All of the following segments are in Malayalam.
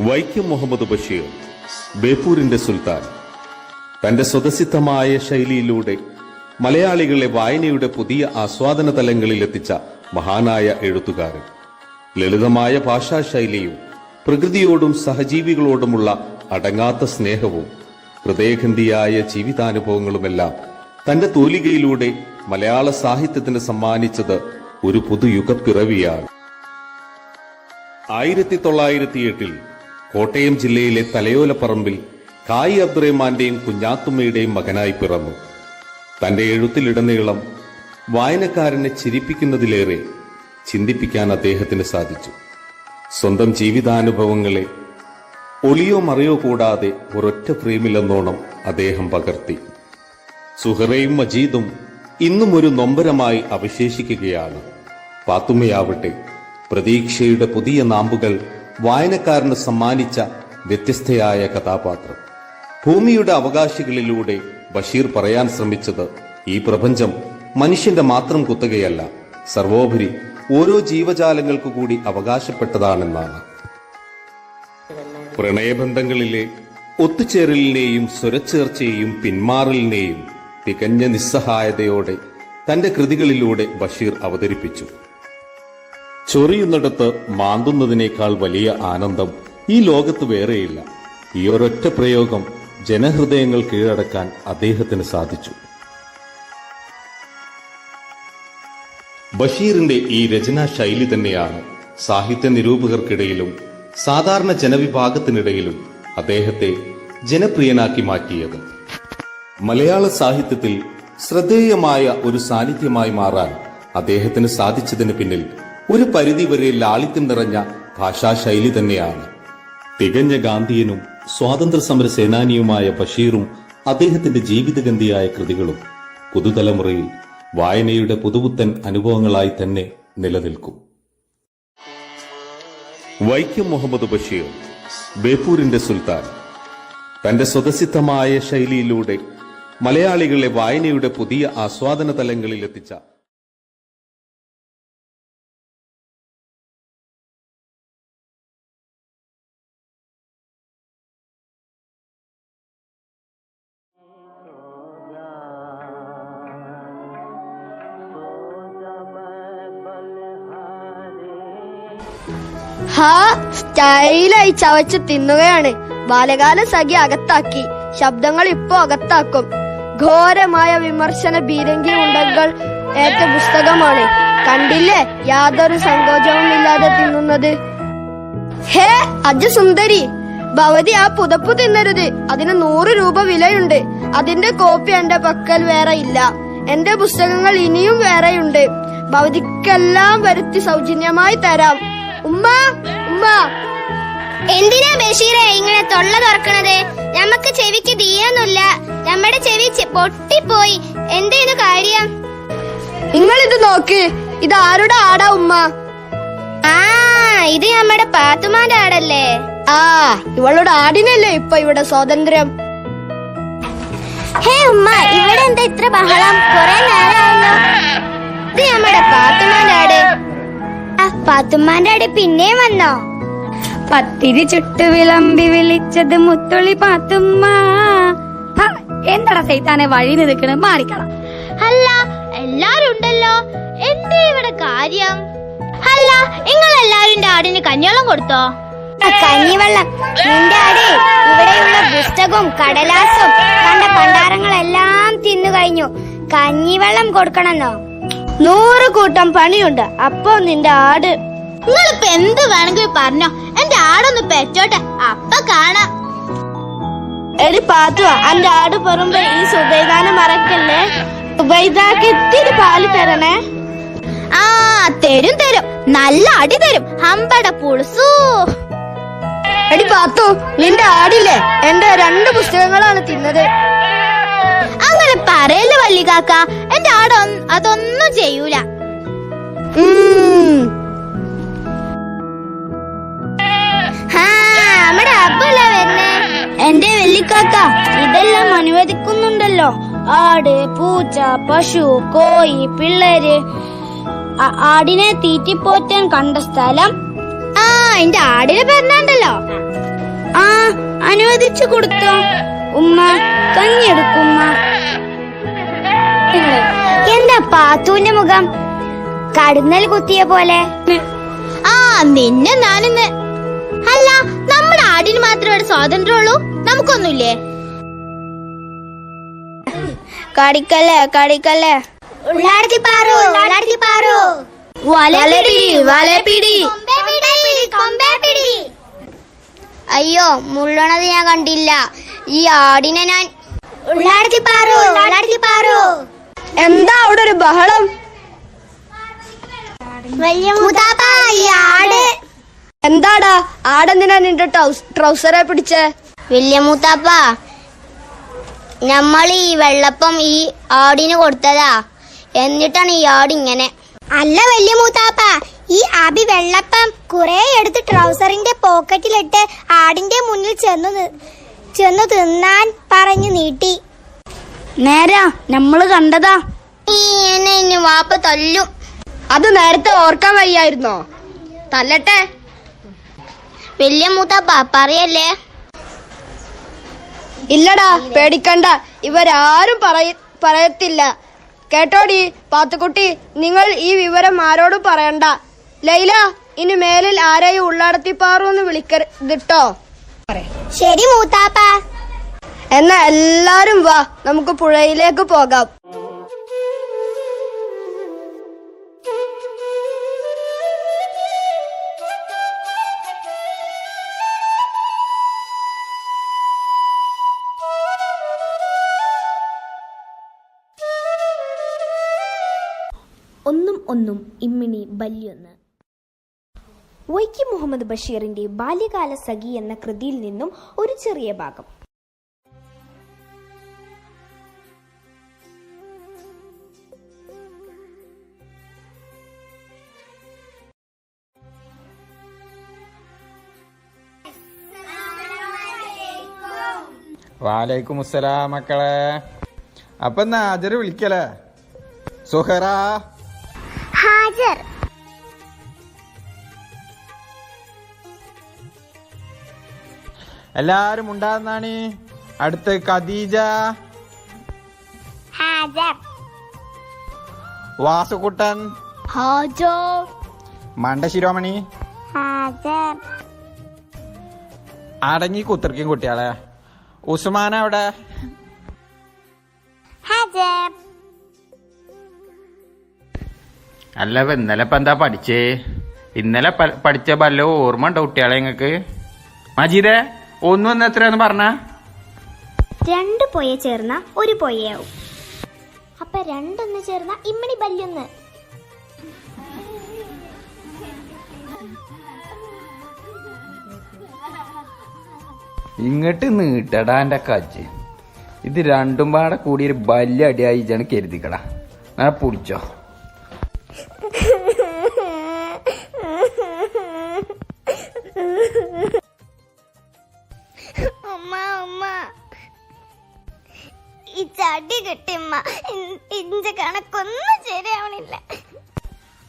വൈക്കം മുഹമ്മദ് ബഷീർ ബേപ്പൂരിന്റെ സുൽത്താൻ. തന്റെ സ്വതസിദ്ധമായ ശൈലിയിലൂടെ മലയാളികളെ വായനയുടെ പുതിയ ആസ്വാദന തലങ്ങളിൽ എത്തിച്ച മഹാനായ എഴുത്തുകാരൻ. ലളിതമായ ഭാഷാശൈലിയും പ്രകൃതിയോടും സഹജീവികളോടുമുള്ള അടങ്ങാത്ത സ്നേഹവും ഹൃദയഗന്ധിയായ ജീവിതാനുഭവങ്ങളുമെല്ലാം തന്റെ തൂലികയിലൂടെ മലയാള സാഹിത്യത്തിന് സമ്മാനിച്ചത് ഒരു പുതുയുഗപ്പിറവിയാണ്. ആയിരത്തി തൊള്ളായിരത്തി എട്ടിൽ കോട്ടയം ജില്ലയിലെ തലയോലപ്പറമ്പിൽ കായി അബ്ദുറഹ്മാന്റെയും കുഞ്ഞാത്തുമ്മയുടെയും മകനായി പിറന്നു. തന്റെ എഴുത്തിലിടനീളം വായനക്കാരനെ ചിരിപ്പിക്കുന്നതിലേറെ ചിന്തിപ്പിക്കാൻ അദ്ദേഹത്തിന് സാധിച്ചു. സ്വന്തം ജീവിതാനുഭവങ്ങളെ ഒളിയോ മറിയോ കൂടാതെ ഒരൊറ്റ ഫ്രെയിമിലെന്നോണം അദ്ദേഹം പകർത്തി. സുഹറയും മജീദും ഇന്നും ഒരു നൊമ്പരമായി അവശേഷിക്കുകയാണ്. പാത്തുമ്മയാവട്ടെ പ്രതീക്ഷയുടെ പുതിയ നാമ്പുകൾ വായനക്കാരന് സമ്മാനിച്ച വ്യത്യസ്തയായ കഥാപാത്രം. ഭൂമിയുടെ അവകാശികളിലൂടെ ബഷീർ പറയാൻ ശ്രമിച്ചത് ഈ പ്രപഞ്ചം മനുഷ്യന്റെ മാത്രം കുത്തകയല്ല സർവോപരി ഓരോ ജീവജാലങ്ങൾക്കു കൂടി അവകാശപ്പെട്ടതാണെന്നാണ്. പ്രണയബന്ധങ്ങളിലെ ഒത്തുചേരലിനെയും സ്വരച്ചേർച്ചയെയും പിന്മാറലിനെയും തികഞ്ഞ നിസ്സഹായതയോടെ തന്റെ കൃതികളിലൂടെ ബഷീർ അവതരിപ്പിച്ചു. ചൊറിയുന്നിടത്ത് മാന്തുന്നതിനേക്കാൾ വലിയ ആനന്ദം ഈ ലോകത്ത് വേറെയില്ല. ഈ ഒരൊറ്റ പ്രയോഗം ജനഹൃദയങ്ങൾ കീഴടക്കാൻ അദ്ദേഹത്തിന് സാധിച്ചു. ബഷീറിന്റെ ഈ രചനാ ശൈലി തന്നെയാണ് സാഹിത്യ നിരൂപകർക്കിടയിലും സാധാരണ ജനവിഭാഗത്തിനിടയിലും അദ്ദേഹത്തെ ജനപ്രിയനാക്കി മാറ്റിയത്. മലയാള സാഹിത്യത്തിൽ ശ്രദ്ധേയമായ ഒരു സാന്നിധ്യമായി മാറാൻ അദ്ദേഹത്തിന് സാധിച്ചതിന് പിന്നിൽ ഒരു പരിധി വരെ ലാളിത്യം നിറഞ്ഞ ഭാഷാശൈലി തന്നെയാണ്. തികഞ്ഞ ഗാന്ധിയനും സ്വാതന്ത്ര്യ സമര സേനാനിയുമായ ബഷീറും അദ്ദേഹത്തിന്റെ ജീവിതഗന്ധിയായ കൃതികളും പുതുതലമുറയിൽ വായനയുടെ പുതുപുത്തൻ അനുഭവങ്ങളായി തന്നെ നിലനിൽക്കും. വൈക്കം മുഹമ്മദ് ബഷീർ ബേപ്പൂരിന്റെ സുൽത്താൻ. തന്റെ സ്വതസിദ്ധമായ ശൈലിയിലൂടെ മലയാളികളെ വായനയുടെ പുതിയ ആസ്വാദന തലങ്ങളിൽ എത്തിച്ച ഹാ സ്റ്റൈലായി ചവച്ച് തിന്നുകയാണ്. ബാലകാല സഖി അകത്താക്കി. ശബ്ദങ്ങൾ ഇപ്പോ അകത്താക്കും. ഘോരമായ വിമർശന ബീരങ്കി ഉണ്ടകൾ ഏറ്റ പുസ്തകമാണ്. കണ്ടില്ലേ? യാതൊരു സങ്കോചവും ഇല്ലാതെ തിന്നുന്നത്. ഹേ അജ സുന്ദരി ഭവതി ആ പുതപ്പ് തിന്നരുത്. അതിന് നൂറ് രൂപ വിലയുണ്ട്. അതിന്റെ കോപ്പി എന്റെ പക്കൽ വേറെ ഇല്ല. എന്റെ പുസ്തകങ്ങൾ ഇനിയും വേറെയുണ്ട്. ഭവതിക്കെല്ലാം വരുത്തി സൗജന്യമായി തരാം. ഉമ്മ ഉമ്മ. എന്തിനാ ബഷീറെ ഇങ്ങനെ തൊള്ള തുറക്കണത്? നമുക്ക് ചെവിക്ക് തീയൊന്നുമില്ല. നമ്മുടെ ചെവി പൊട്ടിപ്പോയി. എന്തേനു കാര്യം? നിങ്ങൾ ഇത് നോക്ക്. ഇത് ആരുടെ ആടാ ഉമ്മ? ആ ഇത് നമ്മുടെ പാത്തുമാന്റെ ആടല്ലേ? ആ ഇവളുടെ ആടിനല്ലേ ഇപ്പൊ ഇവിടെ സ്വാതന്ത്ര്യം? ഹേ ഉമ്മ ഇവിടെ എന്താ ഇത്ര ബഹളം? കൊറേ നേരമായല്ലോ ഇത് നമ്മുടെ പാത്തുമാന്റെ ആട്. ആ പാത്തുമാന്റെ പിന്നെ പിന്നെയും വന്നോ? പത്തിരി ചുട്ടു വിളമ്പി വിളിച്ചത് മുത്തുള്ളി പാത്തുമ്മ. എന്താടാ സൈത്താനെ വഴി നിൽക്കണ മാറിക്കണം അല്ല എല്ലാരും ഉണ്ടല്ലോ. എന്തേ ഇവിടെ കാര്യം? അല്ല നിങ്ങൾ എല്ലാരും ആടിന് കഞ്ഞിവെള്ളം കൊടുത്തോ? കഞ്ഞിവെള്ളം. നിന്റെ ആട് ഇവിടെയുള്ള പുസ്തകവും കടലാസും കണ്ട പണ്ടാരങ്ങളെല്ലാം തിന്നു കഴിഞ്ഞു കഞ്ഞിവെള്ളം കൊടുക്കണമെന്നോ? നൂറ് കൂട്ടം പണിയുണ്ട്. അപ്പൊ നിന്റെ ആട്. നിങ്ങളിപ്പോ എന്ത് വേണമെങ്കിൽ പറഞ്ഞോ. എന്റെ ആടൊന്ന് പെറ്റോട്ടെ. അപ്പൊ കാണാം. എടി പാത്തുവ എന്റെ ആട് പറയുമ്പോ ഈ സുബൈദാനെ മറക്കല്ലേ? സുബൈദാക്ക് ഇത്തിരി പാൽ തരണേ. ആ തരും തരും. നല്ല അടി തരും. ഹമ്പട പുളിസു. എടി പാത്തു നിന്റെ ആടില്ലേ? എന്റെ രണ്ട് പുസ്തകങ്ങളാണ് തിന്നത്. അങ്ങനെ പറയൽ വല്ലികാക്ക എന്റെ ആട അതൊന്നും ചെയ്യൂല. എന്റെ വെല്ലിക്കാക്ക ഇതെല്ലാം അനുവദിക്കുന്നുണ്ടല്ലോ. ആട് പൂച്ച പശു കോഴി പിള്ളേര് ആടിനെ തീറ്റിപ്പോറ്റാൻ കണ്ട സ്ഥലം. ആ എന്റെ ആടിനെ പറഞ്ഞാണ്ടല്ലോ ആ അനുവദിച്ചു കൊടുത്തു. ഉമ്മ കഞ്ഞെടുക്കുമ്മ എന്താ പാത്തുവിന്റെ മുഖം? കടുന്നൽ കുത്തിയ പോലെ. ആ നിന്നെ ഞാനിന്ന് അല്ല നമ്മുടെ ആടിന് മാത്രമേ സ്വാതന്ത്ര്യമുള്ളൂ നമുക്കൊന്നുമില്ലേ? കടിക്കല്ലേ കടിക്കല്ലേ? അയ്യോ മുള്ളണത് ഞാൻ കണ്ടില്ല. ഈ ആടിനെ ഞാൻ എന്താ അവിടെ ഒരു ബഹളം? എന്താടാ? ആടെന്തിനാ നിന്റെ ട്രൗസ്- ട്രൗസറെ പിടിച്ചേ? വലിയ മൂത്താപ്പ നമ്മൾ ഈ വെള്ളപ്പം ഈ ആടിന് കൊടുത്തതാ. എന്നിട്ടാണ് ഈ ആട് ഇങ്ങനെ. അല്ല വലിയ മൂത്താപ്പ ഈ അബി വെള്ളപ്പം കുറെ എടുത്ത് ട്രൗസറിന്റെ പോക്കറ്റിലിട്ട് ആടിന്റെ മുന്നിൽ ചെന്നു ചെന്നു തിന്നാൻ പറഞ്ഞു നീട്ടി. നേരാ നമ്മൾ കണ്ടതാ. എന്നെ ഇനി വാപ്പ തല്ലും. അത് നേരത്തെ ഓർക്കാൻ വയ്യായിരുന്നോ? തല്ലട്ടെ. വലിയ മൂത്താപ്പ പറയല്ലേ ഇല്ലടാ പേടിക്കണ്ട. ഇവരാരും പറയ പറയത്തില്ല. കേട്ടോടി പാത്തുക്കുട്ടി നിങ്ങൾ ഈ വിവരം ആരോടും പറയണ്ട. ലൈല ഇനി മേലിൽ ആരെയും ഉള്ളടത്തിപ്പാറു എന്ന് വിളിക്കരുതിട്ടോ ശരി മൂത്താപ്പ. എന്നാ എല്ലാരും വാ നമുക്ക് പുഴയിലേക്ക് പോകാം. ഒന്നും ഒന്നും ഇമ്മിണി ബല്യൊന്ന്. വൈക്കം മുഹമ്മദ് ബഷീറിന്റെ ബാല്യകാല സഖി എന്ന കൃതിയിൽ നിന്നും ഒരു ചെറിയ ഭാഗം. വാലൈക്കും അസ്സലാം മക്കളെ. അപ്പൊ എന്നാ ഹാജർ വിളിക്കലേ സുഹറ. ഹാജർ. എല്ലാരും ഉണ്ടാകുന്നാണ് അടുത്ത് ഖദീജ. ഹാജർ. വാസുകുട്ടൻ. ഹാജർ. അടങ്ങി കുത്തിർക്കും കുട്ടികളെ. ഉസ്മാൻ അവിടെ. അല്ല ഇന്നലെ ഇപ്പൊ എന്താ പഠിച്ചേ? ഇന്നലെ പഠിച്ച വല്ല ഓർമ്മ ഉണ്ടോ കുട്ടികളെ നിങ്ങക്ക് മജീദേ? ഒന്നും ഒന്ന് എത്രയാന്ന് പറഞ്ഞ? രണ്ട് പൊയ ചേർന്ന ഒരു പൊയയാവും. അപ്പൊ രണ്ടൊന്ന് ചേർന്ന ഇമ്മണി ബല്യൊന്ന്. ഇങ്ങോട്ട് നീട്ടടാ എന്റെ കജ്ജ്. ഇത് രണ്ടും പാടെ കൂടി ഒരു ബല്യ അടിയായി ഇജാണ് കരുതിക്കടാ. ഞാൻ പിടിച്ചോ കിട്ടി കിട്ടിയമ്മ. ഇഞ്ച കണക്കൊന്നും ശരിയാവണില്ല.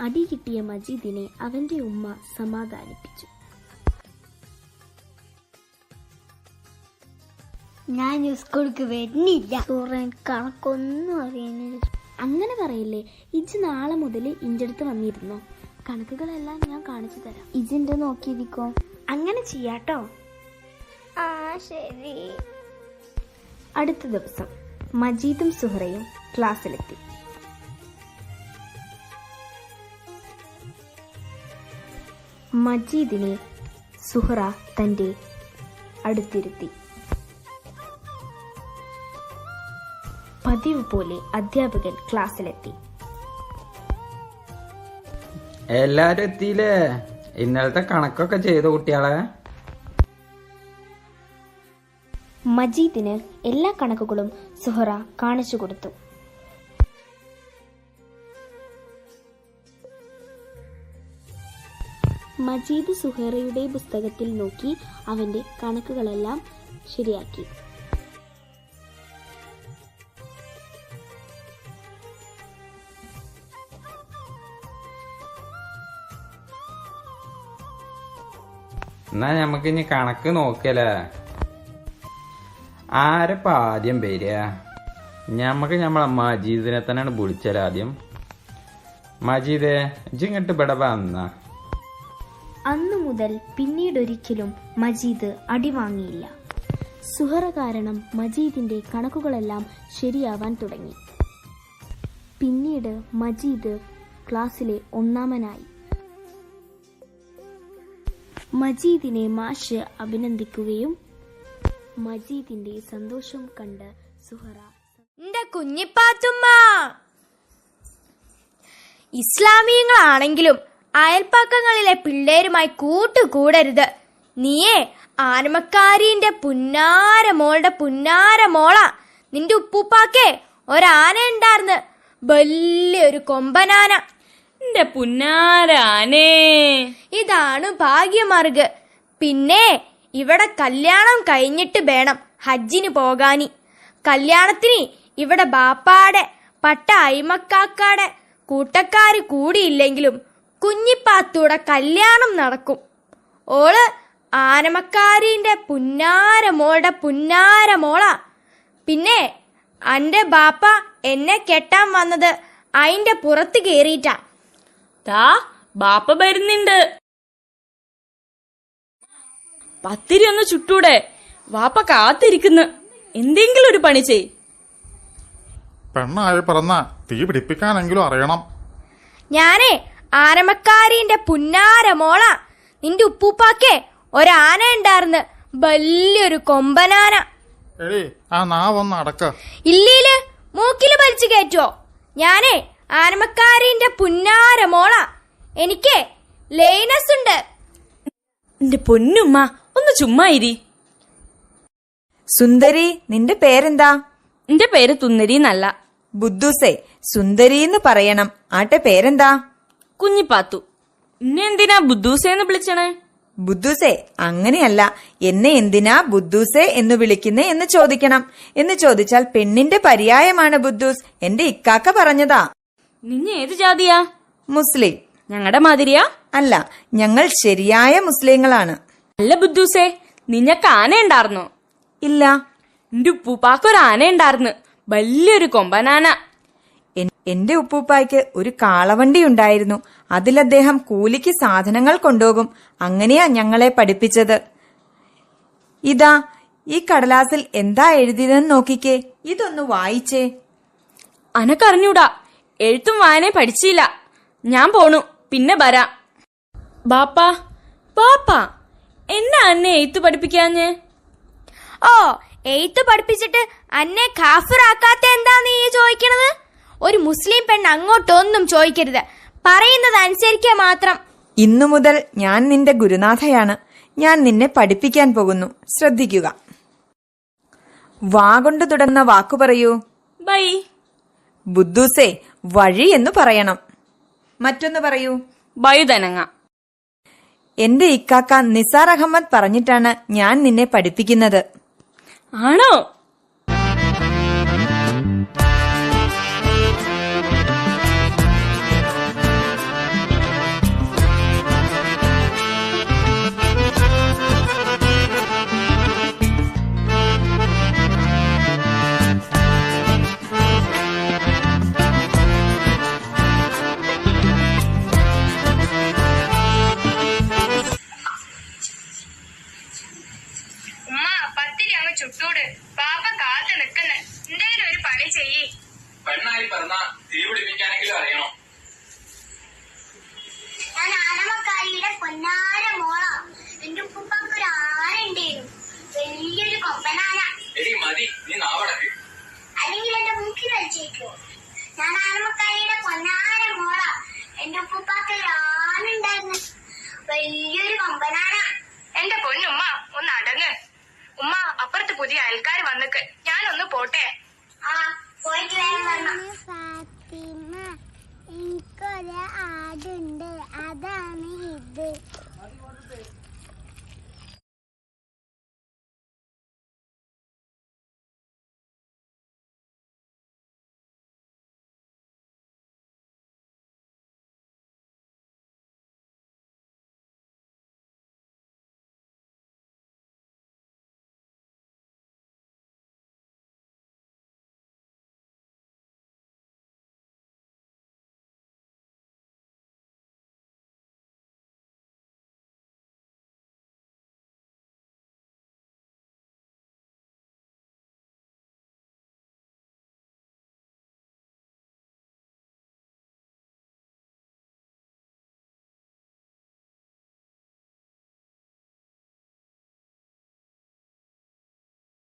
അടി കിട്ടിയ മജീദിനെ അവന്റെ ഉമ്മ സമാധാനിപ്പിച്ചു. ഞാൻ സ്കൂൾക്ക് വരുന്നില്ല. സൂറൻ കണക്കൊന്നും അറിയാനില്ല അങ്ങനെ പറയില്ലേ ഇജ് നാളെ മുതൽ ഇഞ്ചടുത്ത് വന്നിരുന്നോ? കണക്കുകളെല്ലാം ഞാൻ കാണിച്ചു തരാം. ഇജിന്റെ നോക്കിയിരിക്കോ? അങ്ങനെ ചെയ്യാട്ടോ. ആ ശരി. അടുത്ത ദിവസം. മജീദും സുഹറയും ക്ലാസ്സിലെത്തി. മജീദിനെ സുഹറ തന്റെ അടുത്തിരുത്തി. പതിവ് പോലെ അധ്യാപകൻ ക്ലാസ്സിലെത്തി. എല്ലാരും എത്തിയില്ലേ? ഇന്നലത്തെ കണക്കൊക്കെ ചെയ്ത കുട്ടികളെ? മജീദിന് എല്ലാ കണക്കുകളും സുഹറ കാണിച്ചു കൊടുത്തു. മജീദ് സുഹറയുടെ പുസ്തകത്തിൽ നോക്കി അവന്റെ കണക്കുകളെല്ലാം ശരിയാക്കി. എന്നാ നമുക്ക് ഇനി കണക്ക് നോക്കല്ലേ? ആരപ്പ ആദ്യം വരിക ഞമ്മക്ക് ഞമ്മളെ മജീദിനെ തന്നെയാണ് വിളിച്ചാൽ ആദ്യം. മജീദേ ഇജിങ്ങട്ട് ഇവിടെ വന്ന അന്നു മുതൽ പിന്നീടൊരിക്കലും മജീദ് അടി വാങ്ങിയില്ല സുഹറ കാരണം മജീദിന്റെ കണക്കുകളെല്ലാം ശരിയാവാൻ തുടങ്ങി. പിന്നീട് മജീദ് ക്ലാസ്സിലെ ഒന്നാമനായി. മജീദിനെ മാഷ് അഭിനന്ദിക്കുകയും മജീദിന്റെ സന്തോഷം കണ്ട് സുഹറ എന്റെ കുഞ്ഞിപ്പാത്തുമ്മ. ഇസ്ലാമിയങ്ങളാണെങ്കിലും അയൽപ്പക്കങ്ങളിലെ പിള്ളേരുമായി കൂട്ടുകൂടരുത്. നീയേ ആനമക്കാരിന്റെ പുന്നാര മോളുടെ പുന്നാര മോള. നിന്റെ ഉപ്പൂപ്പാക്കേ ഒരാന ഉണ്ടായിരുന്നു വലിയൊരു കൊമ്പനാന. എന്റെ പുന്നാരാനേ ഇതാണ് ഭാഗ്യമാർഗ്. പിന്നെ ഇവിടെ കല്യാണം കഴിഞ്ഞിട്ട് വേണം ഹജ്ജിന് പോകാനി. കല്യാണത്തിന് ഇവിടെ ബാപ്പാടെ പട്ട അയിമക്കാക്കാടെ കൂട്ടക്കാര് കൂടിയില്ലെങ്കിലും കുഞ്ഞിപ്പാത്തൂടെ കല്യാണം നടക്കും. ഓൾ ആനമക്കാരിന്റെ പുന്നാര മോളുടെ പുന്നാര മോളാ. പിന്നെ അന്റെ ബാപ്പ എന്നെ കെട്ടാൻ വന്നത് അയിന്റെ പുറത്ത് കേറിയിട്ടാ. ബാപ്പ വരുന്നുണ്ട്. പത്തിരി ഒന്ന് ചുട്ടൂടെ. വാപ്പ കാത്തിരിക്കുന്നു. എന്തെങ്കിലും ഒരു പണി ചെയ്. പെണ്ണായി പറഞ്ഞ തീ പിടിപ്പിക്കാനെങ്കിലും അറിയണം. ഞാനേ ആനമക്കാരിന്റെ പുന്നാര മോള. നിന്റെ ഉപ്പൂപ്പാക്കേ ഒരാന ഉണ്ടാർന്ന്. വലിയൊരു കൊമ്പനാന. എടി ആ നാവൊന്ന് അടക്ക. ഇല്ലീൽ മൂക്കിൽ വലിച്ചു കയറ്റോ ഞാനേ ആനമക്കാരിന്റെ പുന്നാര മോള. എനിക്ക് ലൈനസ് ഉണ്ട് എന്റെ പൊന്നുമ്മ ഒന്ന് ചുമ്മാ ഇരി. സുന്ദരി നിന്റെ പേരെന്താ? എന്റെ പേര് തുന്നരി എന്നല്ല. ബുദ്ധൂസേ സുന്ദരി എന്ന് പറയണം. ആട്ടെ പേരെന്താ? കുഞ്ഞിപ്പാത്തു. ഇന്നെ എന്തിനാ ബുദ്ധൂസേ എന്ന് വിളിച്ചണേ? ബുദ്ധൂസേ അങ്ങനെയല്ല. എന്നെ എന്തിനാ ബുദ്ധൂസേ എന്ന് വിളിക്കുന്നേ എന്ന് ചോദിക്കണം. എന്ന് ചോദിച്ചാൽ പെണ്ണിന്റെ പര്യായമാണ് ബുദ്ധൂസ്. എന്റെ ഇക്കാക്ക പറഞ്ഞതാ. നിന്നെ ഏത് ജാതിയാ? മുസ്ലിം. ഞങ്ങളുടെ മാതിരിയാ? അല്ല ഞങ്ങൾ ശരിയായ മുസ്ലിങ്ങളാണ്. അല്ല ബുദ്ധൂസേ നിനക്ക് ആന ഉണ്ടായിരുന്നോ ഇല്ല. എന്റെ ഉപ്പൂപ്പാക്കൊരു ആന ഉണ്ടായിരുന്നു വലിയൊരു കൊമ്പനാന. എന്റെ ഉപ്പൂപ്പായ്ക്ക് ഒരു കാളവണ്ടി ഉണ്ടായിരുന്നു. അതിൽ അദ്ദേഹം കൂലിക്ക് സാധനങ്ങൾ കൊണ്ടുപോകും. അങ്ങനെയാ ഞങ്ങളെ പഠിപ്പിച്ചത്. ഇതാ ഈ കടലാസിൽ എന്താ എഴുതിയതെന്ന് നോക്കിക്കേ. ഇതൊന്ന് വായിച്ചേ. അനക്കറിഞ്ഞൂടാ എഴുത്തും വായനയും പഠിച്ചില്ല. ഞാൻ പോണു പിന്നെ വരാം. ബാപ്പാ ബാപ്പാ എന്നാ അന്നെ എയ്ത്ത് പഠിപ്പിക്കാഞ്ഞ്? ഓ എയ്ത്ത് പഠിപ്പിച്ചിട്ട് അന്നെ ഖാഫിറാക്കാത്ത എന്താ നീ ചോദിക്കണത്? ഒരു മുസ്ലിം പെണ്ണ് അങ്ങോട്ടൊന്നും ചോദിക്കരുത്. പറയുന്നത് അനുസരിക്കുക മാത്രം. ഇന്നു മുതൽ ഞാൻ നിന്റെ ഗുരുനാഥയാണ്. ഞാൻ നിന്നെ പഠിപ്പിക്കാൻ പോകുന്നു. ശ്രദ്ധിക്കുക. വാകൊണ്ട് തുടർന്ന വാക്കു പറയൂ. ബൈ. ബുദ്ധൂസേ വഴി എന്ന് പറയണം. മറ്റൊന്ന് പറയൂ. ബൈ തനങ്ങ എന്റെ ഇക്കാക്ക നിസാർ അഹമ്മദ് പറഞ്ഞിട്ടാണ് ഞാൻ നിന്നെ പഠിപ്പിക്കുന്നത്. ആണോ? ഞാനൊന്ന് പോട്ടെ. ആ ഫാത്തിമ. എനിക്കൊരു ആടുണ്ട്. അതാണ്